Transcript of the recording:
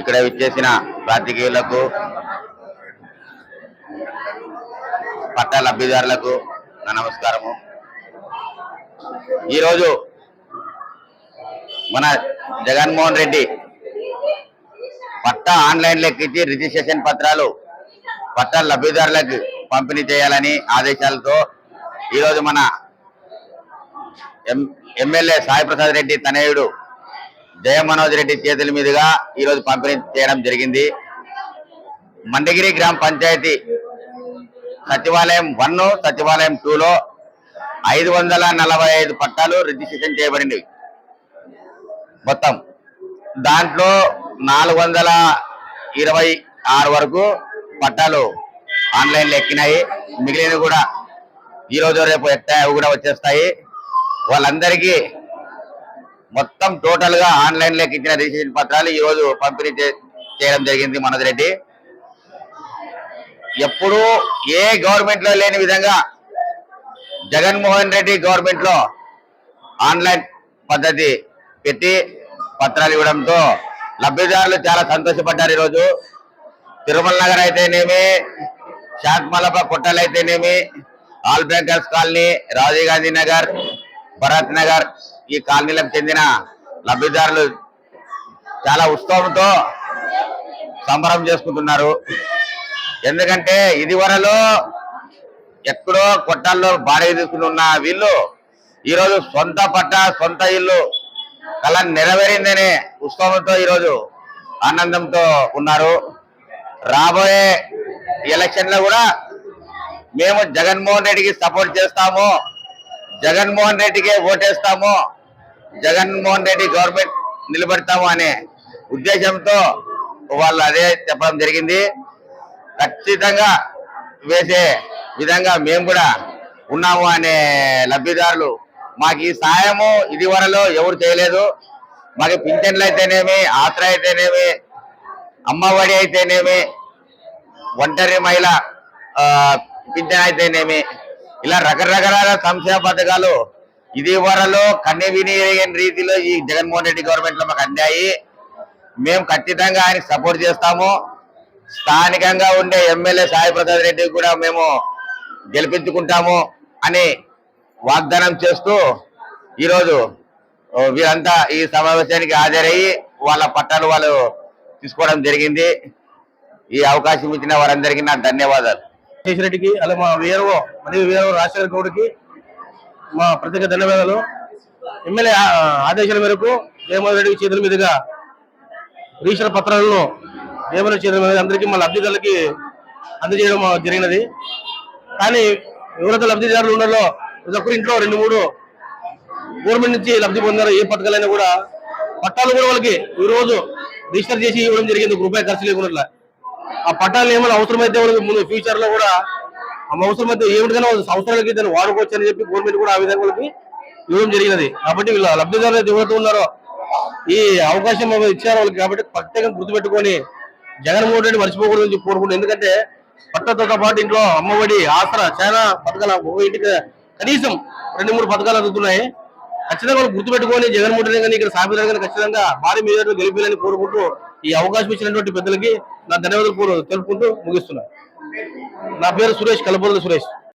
ఇక్కడ విచ్చేసిన రాజకీయులకు పట్ట లబ్ధిదారులకు నా నమస్కారము. ఈరోజు మన జగన్మోహన్ రెడ్డి పట్ట ఆన్లైన్ లెక్కించి రిజిస్ట్రేషన్ పత్రాలు పట్ట లబ్ధిదారులకు పంపిణీ చేయాలని ఆదేశాలతో ఈరోజు మన ఎం ఎమ్మెల్యే సాయి ప్రసాద్ రెడ్డి తనయుడు జయమనోజ్ రెడ్డి చేతుల మీదుగా ఈరోజు పంపిణీ చేయడం జరిగింది. మండగిరి గ్రామ పంచాయతీ సచివాలయం వన్ సచివాలయం టూలో ఐదు వందల నలభై ఐదు పట్టాలు రిజిస్ట్రేషన్ చేయబడినవి మొత్తం దాంట్లో నాలుగు వందల ఇరవై ఆరు వరకు పట్టాలు ఆన్లైన్లో ఎక్కినాయి. మిగిలినవి కూడా ఈరోజు రేపు ఎక్కాయి అవి కూడా వచ్చేస్తాయి. వాళ్ళందరికీ మొత్తం టోటల్గా ఆన్లైన్లోకి ఇచ్చిన రిజిస్ట్రేషన్ పత్రాలు ఈ రోజు పంపిణీ చే- చేయడం జరిగింది మనోజ్ రెడ్డి. ఎప్పుడూ ఏ గవర్నమెంట్లో లేని విధంగా జగన్మోహన్ రెడ్డి గవర్నమెంట్లో ఆన్లైన్ పద్ధతి పెట్టి పత్రాలు ఇవ్వడంతో లబ్ధిదారులు చాలా సంతోషపడ్డారు ఈరోజు. తిరుమల నగర్ అయితేనేమి శాంతమలప కొట్టలు అయితేనేమి all bankers colony Rajiv Gandhi Nagar Bharat Nagar ఈ కాలనీలకు చెందిన లబ్ధిదారులు చాలా ఉత్సవంతో సంబరం చేసుకుంటున్నారు. ఎందుకంటే ఇది వరలో ఎక్కడో కొట్టాల్లో బాడీ తీసుకుని ఉన్న వీళ్ళు ఈరోజు సొంత పట్ట సొంత ఇల్లు కళ నెరవేరిందనే ఉత్సవంతో ఈరోజు ఆనందంతో ఉన్నారు. రాబోయే ఎలక్షన్లో కూడా మేము జగన్మోహన్ రెడ్డికి సపోర్ట్ చేస్తాము. జగన్మోహన్ రెడ్డికే ఓటేస్తాము. జగన్మోహన్ రెడ్డి గవర్నమెంట్ నిలబెడతాము అనే ఉద్దేశంతో వాళ్ళు అదే చెప్పడం జరిగింది. ఖచ్చితంగా వేసే విధంగా మేము కూడా ఉన్నాము అనే లబ్ధిదారులు. మాకు ఈ సాయము ఇది వరలో ఎవరు చేయలేదు. మాకు పింఛన్లు అయితేనేమి ఆత్ర అయితేనేమి అమ్మఒడి అయితేనేమి ఒంటరి మహిళ పింఛన్ అయితేనేమి ఇలా రకరకాల సంక్షేమ పథకాలు ఇది వరలో కన్నె వినియోగం రీతిలో ఈ జగన్మోహన్ రెడ్డి గవర్నమెంట్లో మాకు అందాయి మేము ఖచ్చితంగా ఆయనకి సపోర్ట్ చేస్తాము. స్థానికంగా ఉండే ఎమ్మెల్యే సాయి ప్రసాద్ రెడ్డి కూడా మేము గెలిపించుకుంటాము అని వాగ్దానం చేస్తూ ఈరోజు వీరంతా ఈ సమావేశానికి హాజరయ్యి వాళ్ళ పట్టాలు వాళ్ళు తీసుకోవడం జరిగింది. ఈ అవకాశం ఇచ్చిన వారందరికీ నా ధన్యవాదాలు. రెడ్డికి అలా మా వీరవో మరియు వీరవో రాజశేఖర గౌడ్కి మా ప్రత్యేక ధన్యవాదాలు. ఎమ్మెల్యే ఆదేశాల మేరకు జగన్మోహన్ రెడ్డి చేతుల మీదుగా రిజిస్టర్ పత్రాలను జగన్మోహన్ చేతుల మీద అందరికీ మా లబ్ధిదారులకి అందజేయడం జరిగినది. కానీ ఎవరైతే లబ్ధిదారులు ఉన్నారో ప్రతి ఒక్కరి ఇంట్లో రెండు మూడు గవర్నమెంట్ నుంచి లబ్ధి పొందారు ఏ పథకాలైనా కూడా పట్టాలు కూడా వాళ్ళకి ఈరోజు రిజిస్టర్ చేసి ఇవ్వడం జరిగింది. ఒక రూపాయి ఖర్చు లేకుండా. ఆ పట్టాలు ఏమైనా అవసరమైతే వాళ్ళకి ముందు ఫ్యూచర్లో కూడా ఆ అవసరమైతే ఏమిటికైనా సంవత్సరాలకి దాన్ని వాడుకోవచ్చు అని చెప్పి గవర్నమెంట్ కూడా ఆ విధంగా ఇవ్వడం జరిగినది. కాబట్టి వీళ్ళ లబ్ధిదారులు ఎవరైతే ఉన్నారో ఈ అవకాశం ఇచ్చారు వాళ్ళకి కాబట్టి ప్రత్యేకంగా గుర్తుపెట్టుకొని జగన్మోహన్ రెడ్డి మర్చిపోకూడదని చెప్పి కోరుకుంటున్నాను ఎందుకంటే పట్టతో పాటు ఇంట్లో అమ్మఒడి ఆసరా చాలా పథకాలు ఒక ఇంటికి కనీసం రెండు మూడు పథకాలు అందుతున్నాయి. ఖచ్చితంగా వాళ్ళు గుర్తుపెట్టుకొని జగన్మోహన్ రెడ్డి గారిని ఇక్కడ సాబితారు గారిని ఖచ్చితంగా భారీ మీద గెలిపేయాలని కోరుకుంటూ ఈ అవకాశం ఇచ్చినటువంటి పెద్దలకి నా ధన్యవాదాలు తెలుపుకుంటూ ముగిస్తున్నాను నా పేరు సురేష్ కలబుర్ల సురేష్.